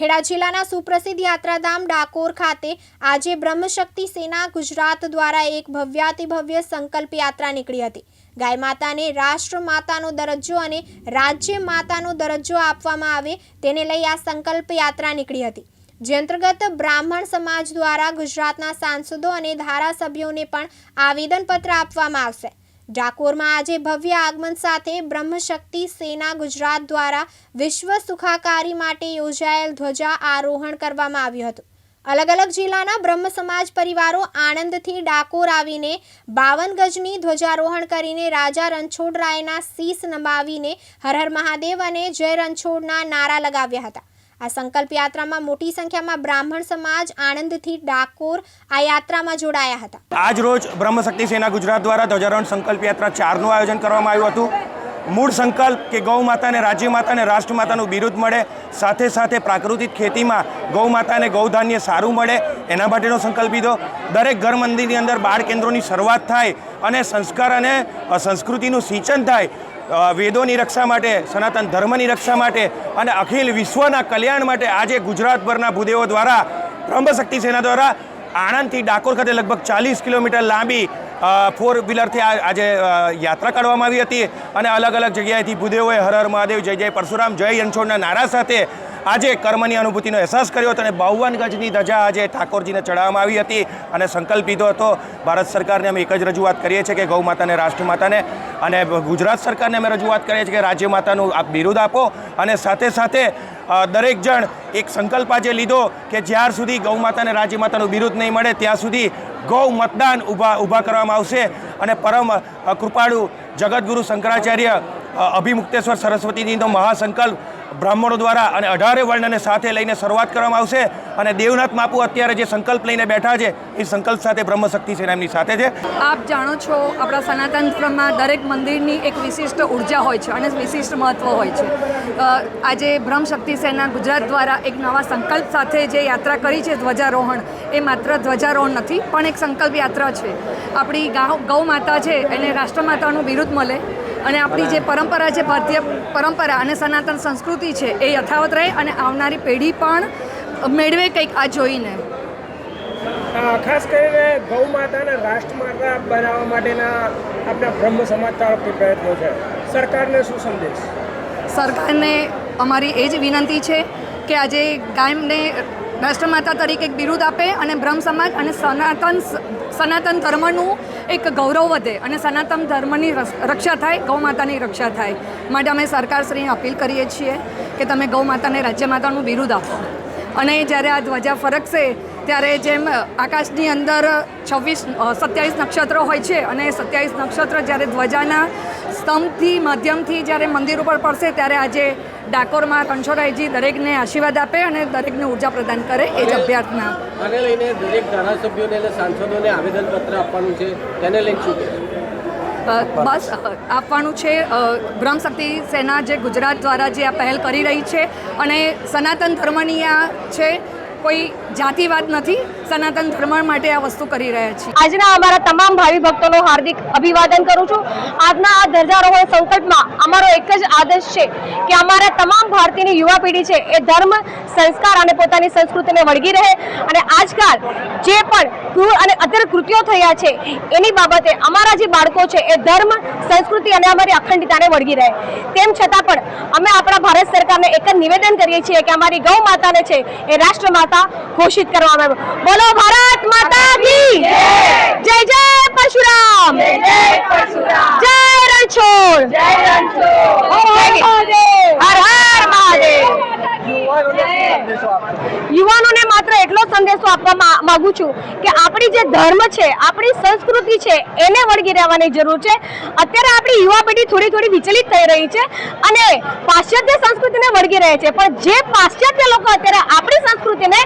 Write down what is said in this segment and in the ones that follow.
ખેડા જિલ્લાના સુપ્રસિદ્ધ યાત્રાધામ ડાકોર ખાતે આજે બ્રહ્મશક્તિ સેના ગુજરાત દ્વારા એક ભવ્યાતિભવ્ય સંકલ્પ યાત્રા નીકળી હતી. ગાય માતાને રાષ્ટ્ર માતાનો દરજ્જો અને રાજ્ય માતાનો દરજ્જો આપવામાં આવે તેને લઈ આ સંકલ્પ યાત્રા નીકળી હતી. જે અંતર્ગત બ્રાહ્મણ સમાજ દ્વારા ગુજરાતના સાંસદો અને ધારાસભ્યોને પણ આવેદનપત્ર આપવામાં આવશે. ડાકોરમાં આજે ભવ્ય આગમન સાથે બ્રહ્મશક્તિ સેના ગુજરાત દ્વારા વિશ્વ સુખાકારી માટે યોજાયેલ ધ્વજા આરોહણ કરવામાં આવ્યું હતું. અલગ અલગ જિલ્લાના બ્રહ્મ સમાજ પરિવારો આણંદથી ડાકોર આવીને બાવન ગજની ધ્વજારોહણ કરીને રાજા રણછોડરાયના શીશ નમાવીને હર હર મહાદેવ અને જય રણછોડના નારા લગાવ્યા હતા. આ સંકલ્પ યાત્રામાં મોટી સંખ્યામાં બ્રાહ્મણ સમાજ આણંદથી ડાકોર આ યાત્રામાં જોડાયા હતા. આજ રોજ બ્રહ્મશક્તિ સેના ગુજરાત દ્વારા ધ્વજારોહણ સંકલ્પ યાત્રા ચારનું આયોજન કરવામાં આવ્યું હતું. મૂળ સંકલ્પ કે ગૌ માતાને રાજ્ય માતાને રાષ્ટ્ર માતાનું બિરુદ મળે, સાથે સાથે પ્રાકૃતિક ખેતીમાં ગૌ માતાને ગૌધાન્ય સારું મળે, એના માટેનો સંકલ્પ લીધો. દરેક ઘર મંદિરની અંદર બાળ કેન્દ્રોની શરૂઆત થાય અને સંસ્કાર અને સંસ્કૃતિનું સિંચન થાય. વેદોની રક્ષા માટે, સનાતન ધર્મની રક્ષા માટે અને અખિલ વિશ્વના કલ્યાણ માટે આજે ગુજરાતભરના ભૂદેવો દ્વારા બ્રહ્મશક્તિ સેના દ્વારા આણંદથી ડાકોર ખાતે લગભગ ચાલીસ કિલોમીટર લાંબી ફોર વ્હીલરથી આજે યાત્રા કાઢવામાં આવી હતી અને અલગ અલગ જગ્યાએથી ભૂદેવોએ હર હર મહાદેવ, જય જય પરશુરામ, જય રણછોડના નારા સાથે આજે કર્મની અનુભૂતિનો અહેસાસ કર્યો હતો અને બાવન ગજની ધજા આજે ઠાકોરજીને ચડાવવામાં આવી હતી અને સંકલ્પ લીધો હતો. ભારત સરકારને અમે એક જ રજૂઆત કરીએ છીએ કે ગૌ માતાને રાષ્ટ્રમાતાને અને ગુજરાત સરકારને અમે રજૂઆત કરીએ છીએ કે રાજ્ય માતાનું આપ બિરુદ આપો અને સાથે સાથે દરેક જણ એક સંકલ્પ આજે લીધો કે જ્યાર સુધી ગૌ માતાને રાજ્ય માતાનું બિરુદ નહીં મળે, ત્યાં સુધી ગૌ મતદાન ઊભા ઊભા કરવામાં આવશે. અને પરમ કૃપાળુ જગદગુરુ શંકરાચાર્ય અભિમુક્તેશ્વર સરસ્વતીજીનો મહાસંકલ્પ બ્રાહ્મણો દ્વારા અને અઢારે વર્ણને સાથે લઈને શરૂઆત કરવામાં આવશે. અને દેવનાથ માપુ અત્યારે જે સંકલ્પ લઈને બેઠા છે, એ સંકલ્પ સાથે બ્રહ્મશક્તિ સેના એમની સાથે છે. આપ જાણો છો, આપણા સનાતન ધર્મમાં દરેક મંદિરની એક વિશિષ્ટ ઊર્જા હોય છે અને વિશિષ્ટ મહત્ત્વ હોય છે. આજે બ્રહ્મશક્તિ સેના ગુજરાત દ્વારા એક નવા સંકલ્પ સાથે જે યાત્રા કરી છે ધ્વજારોહણ, એ માત્ર ધ્વજારોહણ નથી, પણ એક સંકલ્પ યાત્રા છે. આપણી ગૌ માતા છે, એને રાષ્ટ્રમાતાનું બિરુદ મળે. અને આપણી જે પરંપરા છે ભારતીય પરંપરા અને સનાતન સંસ્કૃતિ છે એ યથાવત રહે અને આવનારી પેઢી પણ મેળવે કંઈક આ જોઈને. ખાસ કરીને ગૌ માતાને રાષ્ટ્રમાતા બનાવવા માટેના આપણા બ્રહ્મ સમાજ તરફથી પ્રયત્નો છે. સરકારને શું સંદેશ? સરકારને અમારી એ જ વિનંતી છે કે આજે ગાયને રાષ્ટ્રમાતા તરીકે એક બિરુદ આપે અને બ્રહ્મ સમાજ અને સનાતન સનાતન ધર્મનું એક ગૌરવ વધે અને સનાતન ધર્મની રક્ષા થાય, ગૌ માતાની રક્ષા થાય. માટે અમે સરકારશ્રીને અપીલ કરીએ છીએ કે તમે ગૌ માતાને રાજ્ય માતાનું બિરુદ આપો. અને જ્યારે આ ધ્વજા ફરકશે ત્યારે જેમ આકાશની અંદર છવ્વીસ સત્યાવીસ નક્ષત્રો હોય છે અને સત્યાવીસ નક્ષત્ર જ્યારે ધ્વજાના સ્તંભથી માધ્યમથી જ્યારે મંદિર ઉપર પડશે ત્યારે આજે ડાકોરમાં કંશોરાયજી દરેકને આશીર્વાદ આપે અને દરેકને ઊર્જા પ્રદાન કરે એ જ અભ્યર્થના. આને લઈને દરેક ધારાસભ્યોને અને સાંસદોને આવેદનપત્ર આપવાનું છે તેને લઈને શું બસ આપવાનું છે અ, બ્રહ્મશક્તિ સેના જે ગુજરાત દ્વારા જે આ પહેલ કરી રહી છે અને સનાતન ધર્મની આ છે કોઈ જાતિવાદ નથી, સનાતન ધર્મ માટે આ વસ્તુ કરી રહ્યા છીએ. આજના અમારા તમામ ભાવિ ભક્તોનો હાર્દિક અભિવાદન કરું છું. આજના આ ધ્વજારોહણ સંકટમાં અમારો એક જ આદેશ છે કે અમારા તમામ ભારતીયની યુવા પેઢી છે, એ ધર્મ સંસ્કાર અને પોતાની સંસ્કૃતિને વળગી રહે અને આજકાલ જે પણ ક્રૂર અને અત્યારે કૃત્યો થયા છે એની બાબતે અમારા જે બાળકો છે એ ધર્મ સંસ્કૃતિ અને અમારી અખંડિતાને વળગી રહે. તેમ છતાં પણ અમે આપણા ભારત સરકારને એક જ નિવેદન કરીએ છીએ કે અમારી ગૌ માતાને છે એ રાષ્ટ્ર માતા ઘોષિત કરવામાં આવ્યું બોલો ભારત માતા કી જય. જય પરશુરામ. જય રણછોડ. હર હર મહાદેવ યુવાનોને માત્ર એટલો સંદેશો આપવા મા- માંગુ છું કે આપણી જે ધર્મ છે, આપણી સંસ્કૃતિ છે, એને વળગી રહેવાની જરૂર છે. અત્યારે આપણી યુવા પેઢી થોડી થોડી વિચલિત થઈ રહી છે અને પાશ્ચાત્ય સંસ્કૃતિને વળગી રહે છે. પણ જે પાશ્ચાત્ય લોકો અત્યારે આપણી સંસ્કૃતિને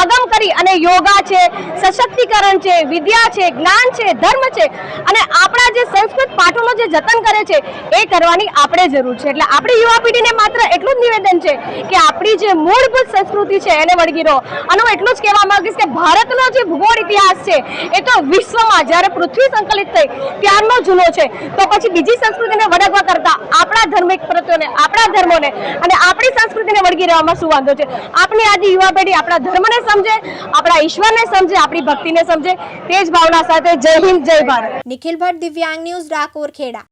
આગમ કરી અને યોગા છે, સશક્તિકરણ છે, વિદ્યા છે, જ્ઞાન છે, ધર્મ છે અને આપણા જે સંસ્કૃત પાઠોનો જે જતન કરે છે, એ કરવાની આપણે જરૂર છે. એટલે આપણી યુવા પેઢીને માત્ર એટલું જ નિવેદન છે કે આપણી જે મૂળભૂત સંસ્કૃતિ છે, એને વળગી રહો. અને હું એટલું જ કહેવા માંગીશ કે ભારતનો જે ભૂગોળ ઇતિહાસ છે, એ તો વિશ્વમાં જ્યારે પૃથ્વી સંકલિત થઈ ત્યારનો જૂનો છે. તો પછી બીજી સંસ્કૃતિને વળગવા કરતા આપણા ધાર્મિક પ્રત્યોને, આપણા ધર્મોને અને આપણી સંસ્કૃતિને વળગી રહેવામાં શું વાંધો છે? આપણી આજે યુવા પેઢી આપણા ધર્મને સમજે, આપણા ઈશ્વરને સમજે, આપણી ભક્તિને સમજે. તે જ ભાવના સાથે જય હિન્દ, જય ભારત. નિખિલ ભટ્ટ દિવ્યાંગ ન્યૂઝ ડાકોર ખેડા.